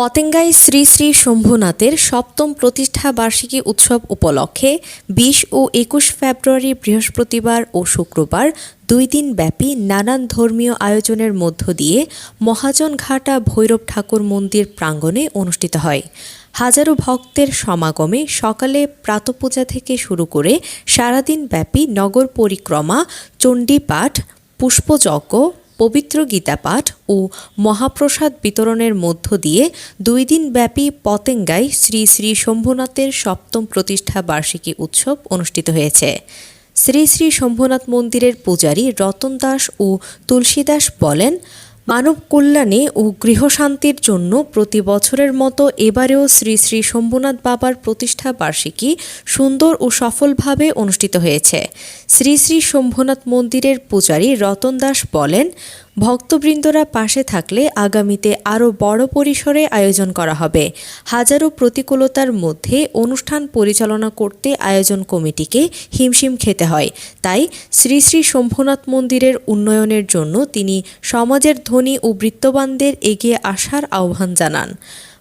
পতেঙ্গায় শ্রী শ্রী শম্ভুনাথের সপ্তম প্রতিষ্ঠা বার্ষিকী উৎসব উপলক্ষে বিশ ও একুশ ফেব্রুয়ারি বৃহস্পতিবার ও শুক্রবার দুই দিন ব্যাপী নানান ধর্মীয় আয়োজনের মধ্য দিয়ে মহাজনঘাটা ভৈরব ঠাকুর মন্দির প্রাঙ্গণে অনুষ্ঠিত হয়। হাজারো ভক্তের সমাগমে সকালে প্রাতপূজা থেকে শুরু করে সারাদিন ব্যাপী নগর পরিক্রমা, চণ্ডীপাঠ, পুষ্পযজ্ঞ পবিত্র গীতাপাঠ ও মহাপ্রসাদ বিতরণের মধ্য দিয়ে দুই দিন ব্যাপী পতেঙ্গায় শ্রী শ্রী শম্ভুনাথের সপ্তম প্রতিষ্ঠা বার্ষিকী উৎসব অনুষ্ঠিত হয়েছে। শ্রী শ্রী শম্ভুনাথ মন্দিরের পূজারী রতন দাস ও তুলসী দাস বলেন মানব কল্যাণে ও গৃহশান্তির জন্য প্রতি বছরের মতো এবারেও শ্রী শ্রী শম্ভুনাথ বাবার প্রতিষ্ঠা বার্ষিকী সুন্দর ও সফলভাবে অনুষ্ঠিত হয়েছে। শ্রী শ্রী শম্ভুনাথ মন্দিরের পূজারী রতন দাস বলেন ভক্তবৃন্দরা পাশে থাকলে আগামীতে আরও বড় পরিসরে আয়োজন করা হবে। হাজারো প্রতিকূলতার মধ্যে অনুষ্ঠান পরিচালনা করতে আয়োজন কমিটিকে হিমশিম খেতে হয়। তাই শ্রী শ্রী শম্ভুনাথ মন্দিরের উন্নয়নের জন্য তিনি সমাজের ধনী ও বৃত্তবানদের এগিয়ে আসার আহ্বান জানান।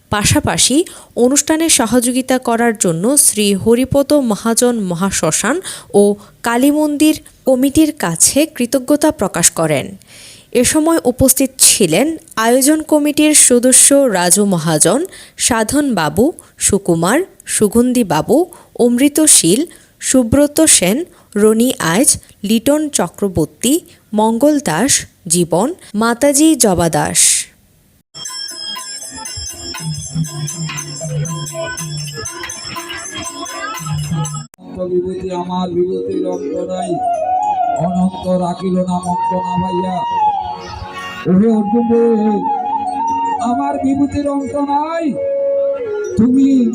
পাশাপাশি অনুষ্ঠানে সহযোগিতা করার জন্য শ্রী হরিপদ মহাজন মহাশ্মশান ও কালী মন্দির কমিটির কাছে কৃতজ্ঞতা প্রকাশ করেন। এ সময় উপস্থিত ছিলেন আয়োজন কমিটির সদস্য রাজু মহাজন, সাধন বাবু, সুকুমার, সুগন্ধি বাবু, অমৃতশীল, সুব্রত সেন, রনি আইচ লিটন চক্রবর্তী, মঙ্গল দাস, জীবন, মাতাজি জবা দাস। বিভূতি আমার বিভূতির অন্ত নাই, অনন্ত রাখিল না মন্ত না ভাইয়া। আমার বিভূতির অন্ত নাই। তুমি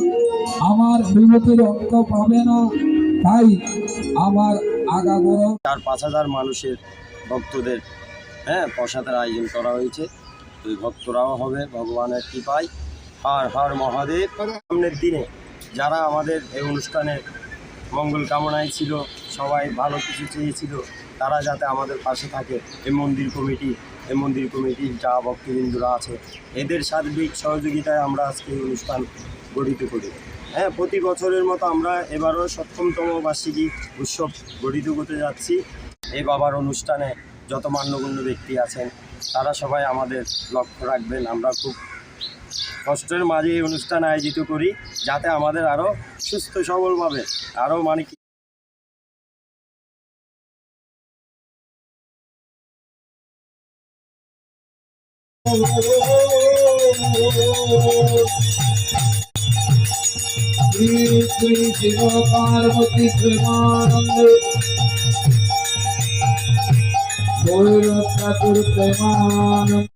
আমার বিভূতির অন্ত পাবে না। তাই আমার আগাগোড়া চার পাঁচ হাজার মানুষের ভক্তদের হ্যাঁ প্রসাদের আয়োজন করা হয়েছে। ওই ভক্তরাও হবে, ভগবানের কৃপায়। আর হর মহাদেব। সামনের দিনে যারা আমাদের এই অনুষ্ঠানে মঙ্গল কামনায় ছিল, সবাই ভালো কিছু চেয়েছিল তারা যাতে আমাদের পাশে থাকে। এই মন্দির কমিটি এই মন্দির কমিটির যা ভক্তবৃন্দুরা আছে, এদের সার্বিক সহযোগিতায় আমরা আজকে এই অনুষ্ঠান গঠিত করি। হ্যাঁ প্রতি বছরের মতো আমরা এবারও সপ্তমতম বার্ষিকী উৎসব গঠিত করতে যাচ্ছি। এই বাবার অনুষ্ঠানে যত মান্যগণ্য ব্যক্তি আছেন, তারা সবাই আমাদের লক্ষ্য রাখবেন। আমরা খুব কষ্টের মাঝে এই অনুষ্ঠান আয়োজিত করি, যাতে আমাদের আরও সুস্থ সবলভাবে, আরও মানে শ্রী শিব পার্বতী প্রেমানন্দ ভৈরব ঠাকুর প্রেমানন্দ